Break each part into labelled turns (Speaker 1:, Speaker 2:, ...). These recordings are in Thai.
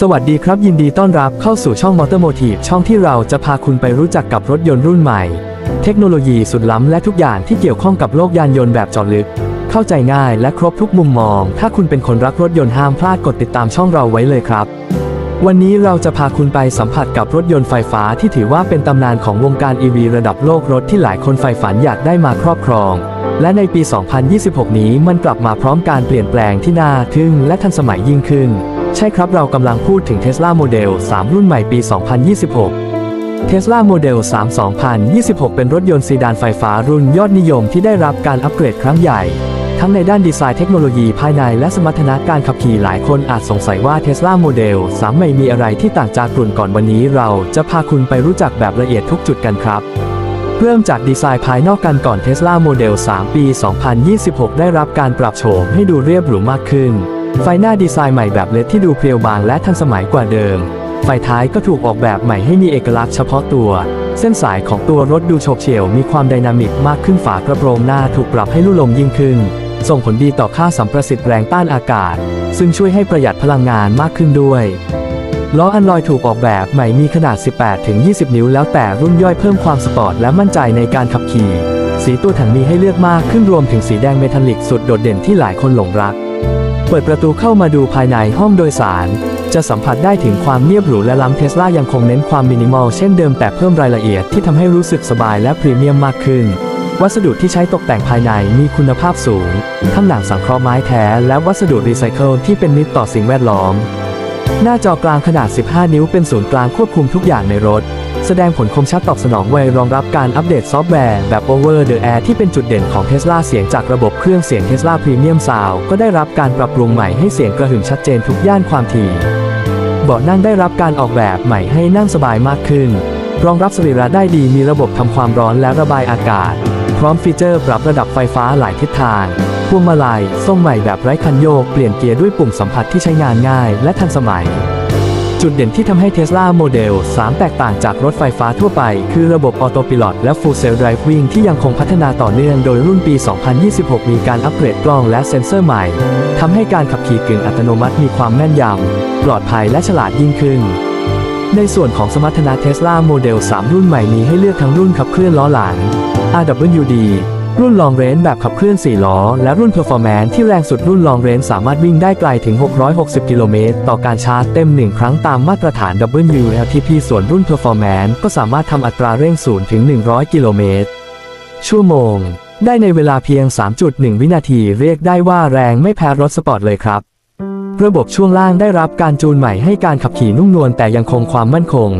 Speaker 1: สวัสดีครับยินดีต้อนรับเข้าสู่ช่อง Motor Motive ช่องที่เราจะพาคุณไปรู้จักกับรถยนต์รุ่นใหม่ เทคโนโลยีสุดล้ำและทุกอย่างที่เกี่ยวข้องกับโลกยานยนต์แบบจาะลึก เข้าใจง่ายและครบทุกมุมมอง ถ้าคุณเป็นคนรักรถยนต์ห้ามพลาดกดติดตามช่องเราไว้เลยครับ วันนี้เราจะพาคุณไปสัมผัสกับรถยนต์ไฟฟ้าที่ถือว่าเป็นตำนานของวงการ EV ระดับโลกรถที่หลายคนใฝ่ฝันอยากได้มาครอบครองและในปี 2026 นี้มันกลับมาพร้อมการเปลี่ยนแปลงที่น่าทึ่งและทันสมัยยิ่งขึ้น ใช่ครับเรากำลังพูดถึง Tesla Model 3 รุ่นใหม่ปี 2026 Tesla Model 3 2026 เป็นรถยนต์ซีดานไฟฟ้ารุ่นยอดนิยมที่ได้รับการอัปเกรดครั้งใหญ่ ทั้งในด้านดีไซน์เทคโนโลยีภายในและสมรรถนะการขับขี่หลายคนอาจสงสัยว่า Tesla Model 3ไม่มีอะไรที่ต่างจากกลุ่นก่อนวันนี้ เราจะพาคุณไปรู้จักแบบละเอียดทุกจุดกันครับเริ่มจากดีไซน์ภายนอกกันก่อน Tesla Model 3 ปี 2026 ได้รับการปรับโฉมให้ดูเรียบหรูมากขึ้น ไฟหน้าดีไซน์ใหม่แบบเล็ดที่ดูเพรียวบางและทันสมัยกว่าเดิม ไฟท้ายก็ถูกออกแบบใหม่ให้มีเอกลักษณ์เฉพาะตัว เส้นสายของตัวรถดูโฉบเฉี่ยวมีความไดนามิกมากขึ้นฝากระโปรงหน้าถูกปรับให้ลู่ลมยิ่งขึ้น ส่งผลดีต่อค่าสัมประสิทธิ์แรงต้านอากาศ ซึ่งช่วยให้ประหยัดพลังงานมากขึ้นด้วยล้ออันลอยถูกออกแบบใหม่มีขนาด 18-20 นิ้ว แล้วแต่รุ่นย่อยเพิ่มความสปอร์ตและมั่นใจในการขับขี่ สีตัวถังมีให้เลือกมากขึ้นรวมถึงสีแดงเมทัลลิกสุดโดดเด่นที่หลายคนหลงรัก เปิดประตูเข้ามาดูภายในห้องโดยสาร จะสัมผัสได้ถึงความเงียบหรูและล้ำเทสลายังคงเน้นความมินิมอลเช่นเดิมแต่เพิ่มรายละเอียดที่ทำให้รู้สึกสบายและพรีเมียมมากขึ้น วัสดุที่ใช้ตกแต่งภายในมีคุณภาพสูง ทั้งหนังสังเคราะห์ไม้แท้และวัสดุรีไซเคิลที่เป็นมิตรต่อสิ่งแวดล้อม หน้าจอกลางขนาด 15 นิ้วเป็นศูนย์กลางควบคุมทุกอย่างในรถ แสดงผลคมชัดตอบสนองไวรองรับการอัปเดตซอฟต์แวร์แบบ Over the Air ที่เป็นจุดเด่นของ Tesla เสียงจากระบบเครื่องเสียง Tesla Premium Sound ก็ได้รับการปรับปรุงใหม่ให้เสียงกระหึ่มชัดเจนทุกย่านความถี่เบาะนั่งได้รับการออกแบบใหม่ให้นั่งสบายมากขึ้น รองรับสรีระได้ดีมีระบบทำความร้อนและระบายอากาศ พร้อมฟีเจอร์ปรับระดับไฟฟ้าหลายทิศทาง พวงมาลัยทรงใหม่แบบไร้คันโยกเปลี่ยนเกียร์ด้วยปุ่มสัมผัสที่ใช้งานง่ายและทันสมัย จุดเด่นที่ทำให้ Tesla Model 3 แตกต่างจากรถไฟฟ้าทั่วไป คือระบบออโต i ิลอตและ Full Self Driving ที่ยังคงพัฒนาต่อเนื่องโดยรุ่นปี 2026 มีการอัปเกรดกล้องและเซ็นเซอร์ใหม่ทำให้การขับขี่กึ่งอัตโนมัติมีความแม่นยำปลอดภัยและฉลาดยิ่งขึ้นในส่วนของสมรรถนะ Tesla Model 3 รุ่นใหม่มีให้เลือกทั้งรุ่นขับเคลื่อนล้อหลัง RWD รุ่น Long Range แบบขับเคลื่อน 4 ล้อ และรุ่น Performance ที่แรงสุดรุ่น Long Range สามารถวิ่งได้ไกลถึง 660 กิโลเมตร ต่อการชาร์จเต็ม 1 ครั้งตามมาตรฐาน WLTP ส่วนรุ่น Performance ก็สามารถทำอัตราเร่ง0ถึง 100 กิโลเมตร ชั่วโมง ได้ในเวลาเพียง 3.1 วินาทีเรียกได้ว่าแรงไม่แพ้รถสปอร์ตเลยครับระบบช่วงล่างได้รับการจูนใหม่ให้การขับขี่นุ่มนวลแต่ยังคงความมั่นคง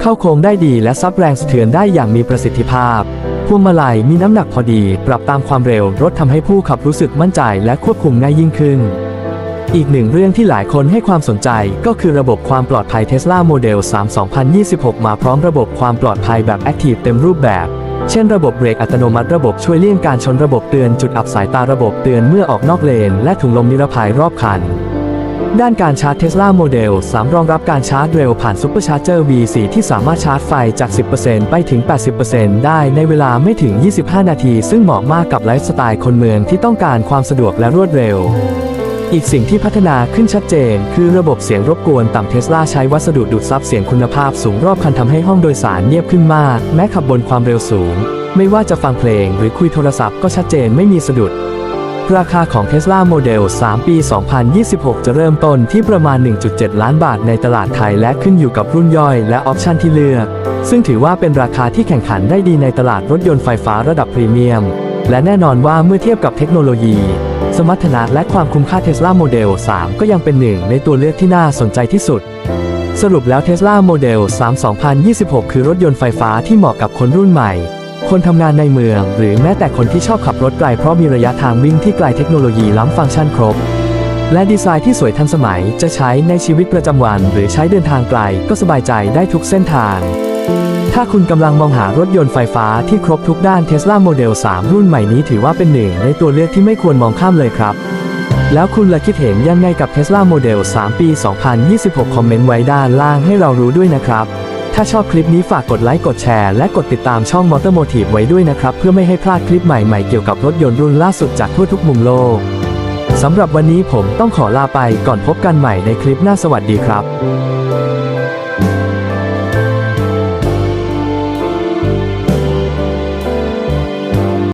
Speaker 1: เข้าโค้งได้ดีและซับแรงสะเทือนได้อย่างมีประสิทธิภาพ พวงมาลัยมีน้ำหนักพอดี ปรับตามความเร็วรถทำให้ผู้ขับรู้สึกมั่นใจและควบคุมง่ายยิ่งขึ้น อีกหนึ่งเรื่องที่หลายคนให้ความสนใจก็คือระบบความปลอดภัย Tesla Model 3 2026 มาพร้อมระบบความปลอดภัยแบบ Active เต็มรูปแบบ เช่นระบบเบรกอัตโนมัติระบบช่วยเลี่ยงการชนระบบเตือนจุดอับสายตาระบบเตือนเมื่อออกนอกเลน และถุงลมนิรภัยรอบคัน ด้านการชาร์จ Tesla Model 3 รองรับการชาร์จเร็วผ่าน Supercharger V4 ที่สามารถชาร์จไฟจาก 10%ไปถึง 80%ได้ในเวลาไม่ถึง 25 นาที ซึ่งเหมาะมากกับไลฟ์สไตล์คนเมืองที่ต้องการความสะดวกและรวดเร็ว อีกสิ่งที่พัฒนาขึ้นชัดเจน คือระบบเสียงรบกวนต่ำเทสลาใช้วัสดุดูดซับเสียงคุณภาพสูงรอบคันทำให้ห้องโดยสารเงียบขึ้นมาก แม้ขับบนความเร็วสูง ไม่ว่าจะฟังเพลงหรือคุยโทรศัพท์ก็ชัดเจนไม่มีสะดุด ราคาของ Tesla Model 3 ปี 2026 จะเริ่มต้นที่ประมาณ 1.7 ล้านบาทในตลาดไทยและขึ้นอยู่กับรุ่นย่อยและออปชันที่เลือก ซึ่งถือว่าเป็นราคาที่แข่งขันได้ดีในตลาดรถยนต์ไฟฟ้าระดับพรีเมียม และแน่นอนว่าเมื่อเทียบกับเทคโนโลยี สมรรถนะและความคุ้มค่า Tesla Model 3 ก็ยังเป็นหนึ่งในตัวเลือกที่น่าสนใจที่สุดสรุปแล้ว Tesla Model 3 2026 คือรถยนต์ไฟฟ้าที่เหมาะกับคนรุ่นใหม่ คนทำงานในเมือง หรือแม้แต่คนที่ชอบขับรถไกลเพราะมีระยะทางวิ่งที่ไกลเทคโนโลยีล้ำฟังก์ชันครบ และดีไซน์ที่สวยทันสมัยจะใช้ในชีวิตประจำวัน หรือใช้เดินทางไกลก็สบายใจได้ทุกเส้นทาง ถ้าคุณกำลังมองหารถยนต์ไฟฟ้าที่ครบทุกด้าน Tesla Model 3 รุ่นใหม่นี้ถือว่าเป็นหนึ่งในตัวเลือกที่ไม่ควรมองข้ามเลยครับแล้วคุณละคิดเห็นยังไงกับ Tesla Model 3 ปี 2026 คอมเมนต์ไว้ด้านล่างให้เรารู้ด้วยนะครับ ถ้าชอบคลิปนี้ฝากกดไลค์กดแชร์และกดติดตามช่อง Motor Motive ไว้ด้วยนะครับ เพื่อไม่ให้พลาดคลิปใหม่ๆเกี่ยวกับรถยนต์รุ่นล่าสุดจากทั่วทุกมุมโลกสำหรับวันนี้ผมต้องขอลาไปก่อนพบกันใหม่ในคลิปหน้าสวัสดีครับ